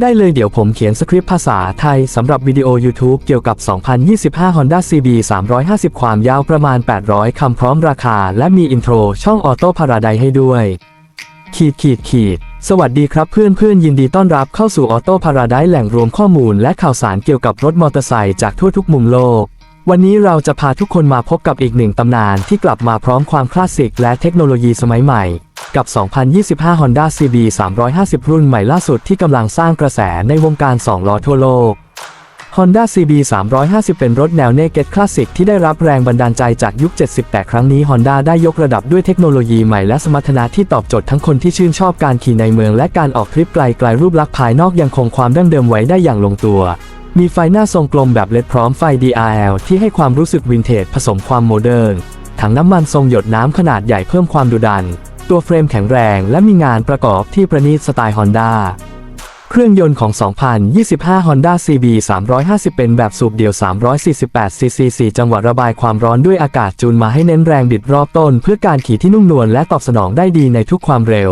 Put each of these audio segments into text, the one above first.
ได้เลยเดี๋ยวผมเขียนสคริปต์ภาษาไทยสำหรับวิดีโอ YouTube เกี่ยวกับ 2025 Honda CB 350 ความยาวประมาณ 800 คำพร้อมราคา และมีอินโทรช่องออโต้พาราไดให้ด้วย ขีดขีดขีด สวัสดีครับเพื่อนเพื่อนยินดีต้อนรับเข้าสู่ออโต้พาราไดแหล่งรวมข้อมูลและข่าวสารเกี่ยวกับรถมอเตอร์ไซค์จากทั่วทุกมุมโลก วันนี้เราจะพาทุกคนมาพบกับอีกหนึ่งตำนานที่กลับมาพร้อมความคลาสสิกและเทคโนโลยีสมัยใหม่ กับ 2025 Honda CB 350 รุ่นใหม่ล่าสุดที่กำลังสร้างกระแสในวงการ2ล้อทั่วโลก Honda CB 350 เป็นรถแนวเนเกตคลาสสิกที่ได้รับแรงบันดาลใจจากยุค 70 แต่ครั้งนี้ Honda ได้ยกระดับด้วยเทคโนโลยีใหม่และสมรรถนะที่ตอบโจทย์ทั้งคนที่ชื่นชอบการขี่ในเมืองและการออกทริปไกลๆรูปลักษณ์ภายนอกยังคงความดั้งเดิมไว้ได้อย่างลงตัว มีไฟหน้าทรงกลมแบบเลดพร้อมไฟ DRL ที่ให้ความรู้สึกวินเทจผสมความโมเดิร์น ถังน้ำมันทรงหยดน้ำขนาดใหญ่เพิ่มความดุดัน ตัวเฟรมแข็งแรงและมีงานประกอบที่ประณีตสไตล์ Honda เครื่องยนต์ของ 2025 Honda CB 350 เป็นแบบสูบเดี่ยว 348 cc 4จังหวะระบายความร้อนด้วยอากาศจูนมาให้เน้นแรงบิดรอบต้น เพื่อการขี่ที่นุ่มนวลและตอบสนองได้ดีในทุกความเร็ว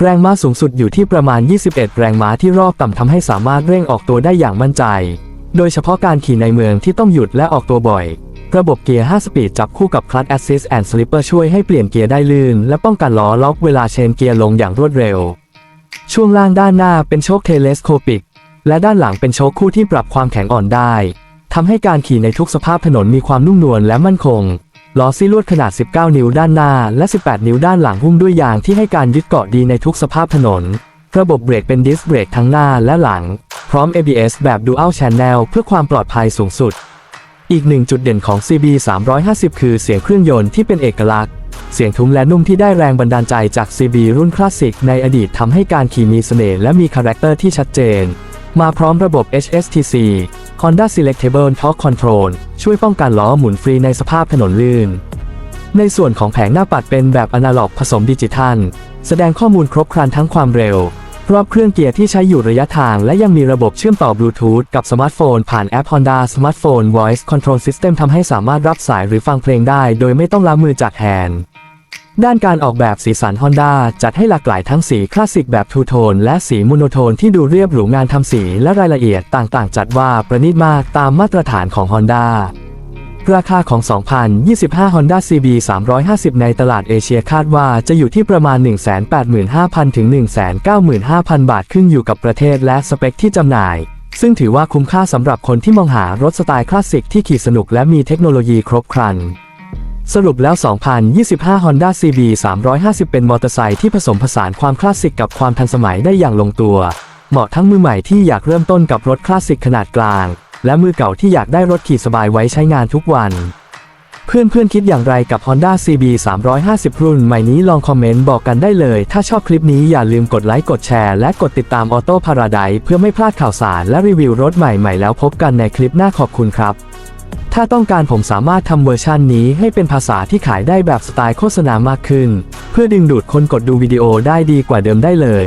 แรงม้าสูงสุดอยู่ที่ประมาณ 21 แรงม้าที่รอบต่ำทำให้สามารถเร่งออกตัวได้อย่างมั่นใจ โดยเฉพาะการขี่ในเมืองที่ต้องหยุดและออกตัวบ่อย ระบบเกียร์ 5 สปีดจับคู่กับ Clutch Assist and Slipper ช่วยให้เปลี่ยนเกียร์ได้ลื่น และป้องกันล้อล็อกเวลาเชนเกียร์ลงอย่างรวดเร็ว ช่วงล่างด้านหน้าเป็นโชคเทเลสโคปิก และด้านหลังเป็นโชคคู่ที่ปรับความแข็งอ่อนได้ทำให้การขี่ในทุกสภาพถนนมีความนุ่มนวลและมั่นคง ล้อซี่ลวดขนาด 19 นิ้วด้านหน้า และ 18 นิ้วด้านหลังหุ้มด้วยยางที่ให้การยึดเกาะดีในทุกสภาพถนน ระบบเบรกเป็นดิสเบรกทั้งหน้าและหลัง พร้อม ABS แบบ Dual Channel เพื่อความปลอดภัยสูงสุด อีกหนึ่งจุดเด่นของ CB 350 คือเสียงเครื่องยนต์ที่เป็นเอกลักษณ์ เสียงทุ้มและนุ่มที่ได้แรงบันดาลใจจาก CB รุ่นคลาสสิกในอดีตทำให้การขี่มีเสน่ห์และมีคาแรคเตอร์ที่ชัดเจน มาพร้อมระบบ HSTC Honda Selectable Torque Control ช่วยป้องกันล้อหมุนฟรีในสภาพถนนลื่น ในส่วนของแผงหน้าปัดเป็นแบบอนาล็อกผสมดิจิทัล แสดงข้อมูลครบครันทั้งความเร็ว รอบเครื่องเกียร์ที่ใช้อยู่ระยะทาง และยังมีระบบเชื่อมต่อบลูทูธกับสมาร์ทโฟนผ่านแอป Honda Smartphone Voice Control System ทำให้สามารถรับสายหรือฟังเพลงได้โดยไม่ต้องล้างมือจากแฮนด์ด้านการออกแบบสีสัน Honda จัดให้หลากหลายทั้งสีคลาสสิกแบบทูโทนและสีโมโนโทนที่ดูเรียบหรูงานทำสีและรายละเอียดต่างๆ จัดว่าประณีตมากตามมาตรฐานของ Honda ราคาของ 2025 Honda CB 350 ในตลาดเอเชียคาดว่าจะอยู่ที่ประมาณ 185,000 ถึง 195,000 บาทขึ้นอยู่กับประเทศและสเปคที่จำหน่าย ซึ่งถือว่าคุ้มค่าสำหรับคนที่มองหารถสไตล์คลาสสิกที่ขี่สนุกและมีเทคโนโลยีครบครัน สรุปแล้ว 2025 Honda CB 350 เป็นมอเตอร์ไซค์ที่ผสมผสานความคลาสสิกกับความทันสมัยได้อย่างลงตัว เหมาะทั้งมือใหม่ที่อยากเริ่มต้นกับรถคลาสสิกขนาดกลาง และมือเก่าที่อยากได้รถขี่สบายไว้ใช้งานทุกวัน เพื่อนๆคิดอย่างไรกับ Honda CB 350 รุ่นใหม่นี้ลองคอมเมนต์บอกกันได้เลย ถ้าชอบคลิปนี้อย่าลืมกดไลค์กดแชร์และกดติดตาม Auto Paradise เพื่อไม่พลาดข่าวสารและรีวิวรถใหม่ๆแล้วพบกันในคลิปหน้าขอบคุณครับถ้าต้องการผมสามารถทำเวอร์ชันนี้ให้เป็นภาษาที่ขายได้แบบสไตล์โฆษณามากขึ้น เพื่อดึงดูดคนกดดูวิดีโอได้ดีกว่าเดิมได้เลย